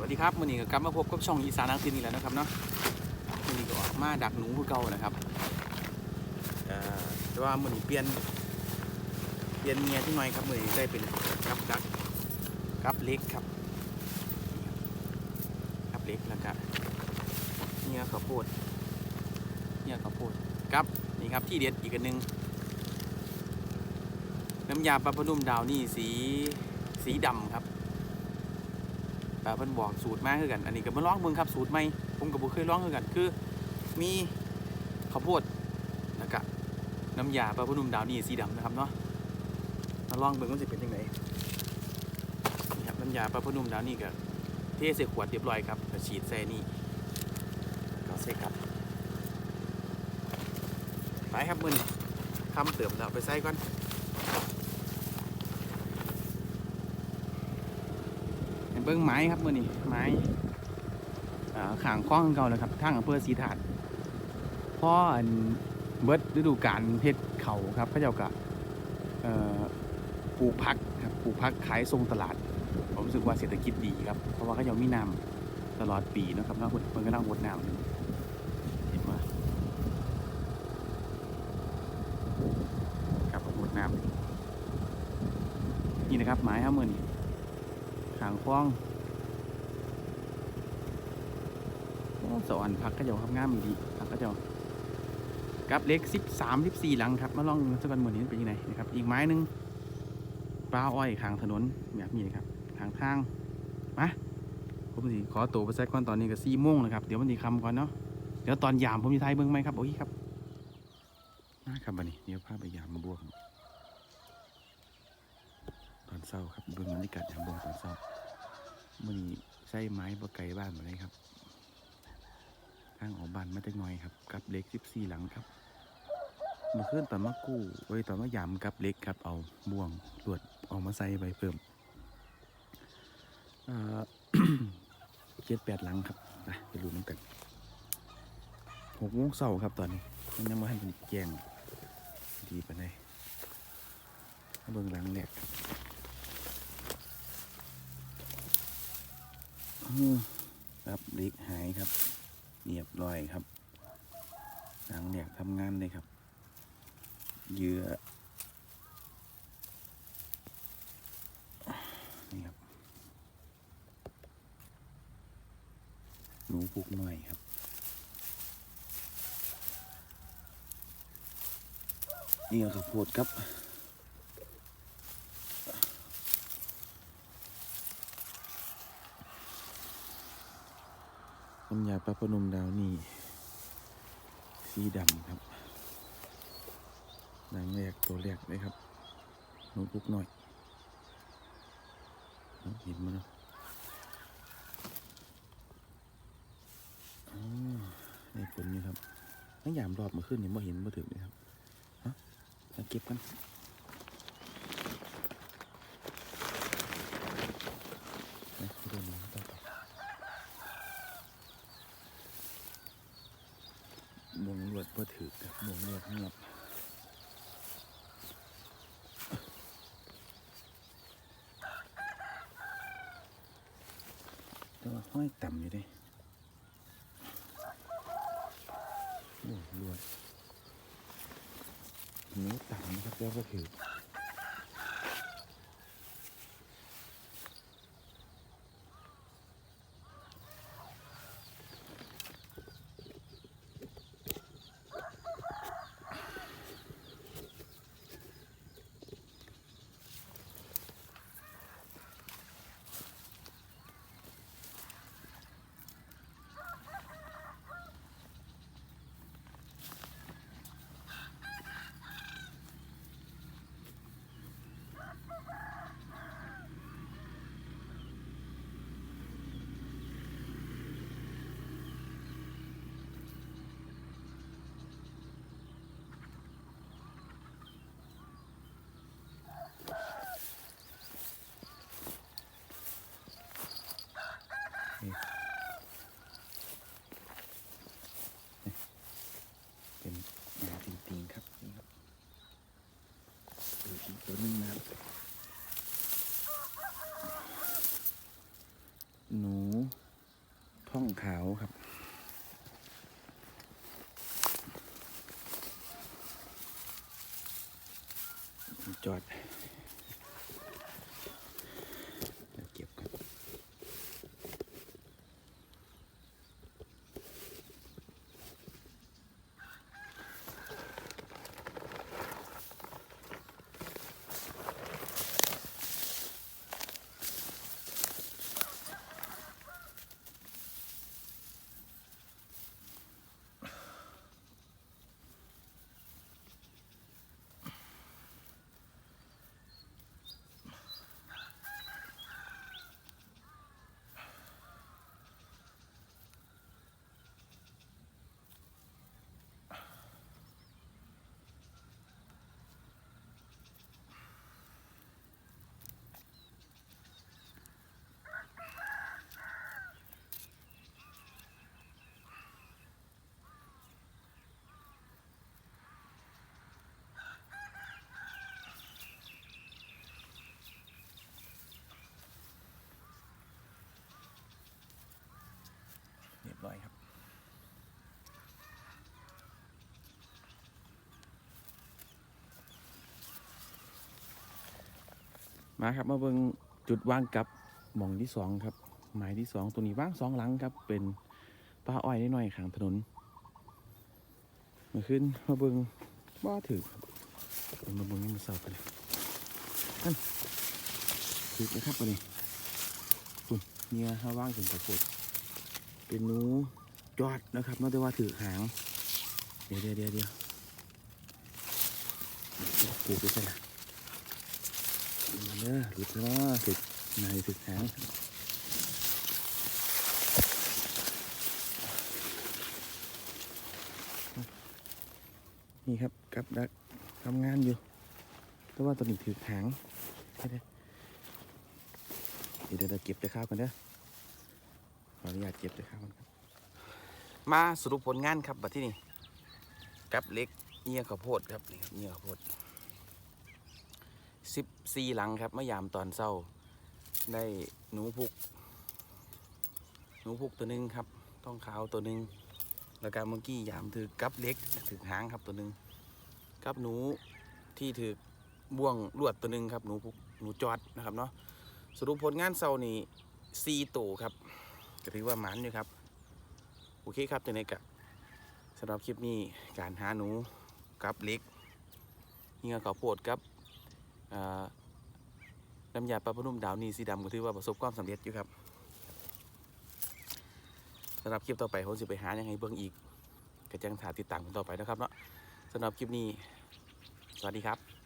วัสดีครับมือนี้ก็กลับมาพบกับช่องอีสานนักทินนี่แล้วนะครับเนาะมือนี้ก็ออกมาดักหนูคือเก่านะครับแต่ว่ามือนี้เปลี่ยนเปลี่ยนเมียที่หน่อยครับมือนี้ได้เป็นกับดักกับเล็กครับกับเล็กแล้วก็เมียข้าวโพดเมียข้าวโพดกับนี่ครับที่เด็ดอีกอันหนึงน้ำยาปลาพนุ่มดาวนี่สีสีดำครับ เอ่อเพิ่นบอกสูตรมาคือกัน อันนี้ก็มาลองเบิ่งครับสูตรใหม่ผมก็บ่เคยลองคือกัน คือ มีข้าวโพดแล้วก็น้ำยาปลาพนุ่มดาวนี่สีดำนะครับเนาะมาลองเบิ่งว่าสิเป็นจังไดนี่ครับน้ำยาปลาพนุ่มดาวนี่ก็เทใส่ขวดเรียบร้อยครับก็ฉีดใส่นี่ก็ใส่ครับไปครับมื้อนี้คำเติมแล้วเอาไปใส่ก่อน เบิ้งไม้ครับมื่อนี้ไม้อ่าขางคล้องเก่าเลยครับทางอำเภอศรีถาดพ่ออันเบิดฤดูกาลเพชรเขาครับพระเจ้ากะปลูกพักครับปลูกพักขายทรงตลาด ผมรู้สึกว่าเศรษฐกิจดีครับ เพราะว่าเขาจะมีน้ำตลอดปีนะครับเนาะมันก็นั่งหดน้ำอยู่เห็นว่าครับหดน้ำนี่นะครับไม้ครับมื่อนี้างคล้องโอ้สวรรค์พักก็เจ้าครับงามดีพักก็เจ้ากับเล็กสิบสามสิบสี่หลังครับมาลองสักวันเหมือนนี้เป็นยังไงนะครับ อีกไม้หนึ่งปลาอ้อยขางถนนแบบนี้นะครับทางทางมาผมสิขอตัวไปแซกก่อนตอนนี้ก็สี่โมงนะครับ เดี๋ยวมันดีคำก่อนเนาะเดี๋ยวตอนยามผมจะทายเบิ้งไหมครับโอ้ยครับนะครับบันนี้เดี๋ยวพาไปยามมาบวกตอนเศร้าครับเบิ้งบรรยากาศยามบวกตอนเศร้า มันใช้ไม้บะไก่บ้านมาเลยครับข้างออกบ้านมาจากหน่อยครับ กับเล็กสิบสี่หลังครับเมื่อนตอนมากู้ไว้ตอนมายามกับเล็กครับ เอาบ่วงลวดออกมาใส่ใบเพิ่มเอ่อเจ็ดแปดหลังครับไปไปดูน้ำกันหกโมงเช้าครับตอนนี้มันยังไม่ให้เป็นแกงดีไปานเบิ่งหลังแรกครับ อืม ครับเล็กหายครับเรียบร้อยครับหลังเนี่ยทำงานเลยครับเหยื่อนี่ครับหนูปลุกหน่อยครับนี่ก็ข้าวโพดครับ น้ำยาปลาพนมดาวนี่สีดำครับหนังแรกตัวแรกเลยครับโน้ตบุ๊กหน่อยเห็นมั้ยเนาะในผลนี่ครับนักยามรอบมาขึ้นเนี่มาเห็นมาถึงเลยครับฮะมาเก็บกันนะเดินมาต่อไป มวงลวดเพื่อ เงียบมวงลวดเงียบแต่ว่าห้อยต่ำอยู่ดิโอ้ลวดนิ้วต่ำนะครับแล้วก็ถือเป็นงาจริงๆครับนี่ครับดูอีกตัวหนึงนะครับ หนูท่องขาวครับ จอด ร้อยครับ มาครับมาเบิ่งจุดวางกับหม่องที่สองครับ หมายที่สองตัวนี้ว่างสองหลังครับ เป็นป้าอ้อยนิดหน่อยข้างถนนมาขึ้นมาเบิ่งว่าถือมาเบิ่งนี่มันเศร้ากันเลยนั่นถือนะครับวันนี้คุณเนี่ยถ้าว่างถึงตะกด เป็นหนูจอดนะครับไม่ได้ว่าถือหาง เดี๋ยวเดี๋ยวเดี๋ยวเดี๋ยวปลูกไปใช่ไหมาเด้อหลุดแล้วว่าถึกในถึกหางนี่ครับกับดักทำงานอยู่ แต่ว่าตอนนี้ถือหางเด้อเดี๋ยวเดี๋ยวเราเก็บไปข้าวกันเด้อ ขออนุญาตเก็บไปข้าวกันครับมาสรุปผลงานครับบัดที่นี่กับเล็กเงียข้าวโพดครับนี่ครับเงียข้าวโพดสิบสี่หลังครับเมายามตอนเศร้าได้หนูพุก หนูพุกตัวหนึ่งครับท้องขาวตัวหนึ่งแล้วก็เมื่อกี้ยามถือกับเล็กถือหางครับตัวหนึ่งกับหนูที่ถือบ่วงลวดตัวหนึ่งครับหนูพุกหนูจอดนะครับเนาะสรุปผลงานเศร้านี่สี่ตัวครับ ก็ถือว่าหมันอยู่ครับ โอเคครับจังไงกับสำหรับคลิปนี้การหาหนูกับเล็กเงี้ยข้าวโพดกับน้ำยาปลาพนุ่มดาวนีสีดำก็ถือว่าประสบความสำเร็จอยู่ครับสำหรับคลิปต่อไปผมจะไปหายังไงเบื้องอีกก็จังถาติดตามกันต่อไปนะครับเนาะสำหรับคลิปนี้ สวัสดีครับ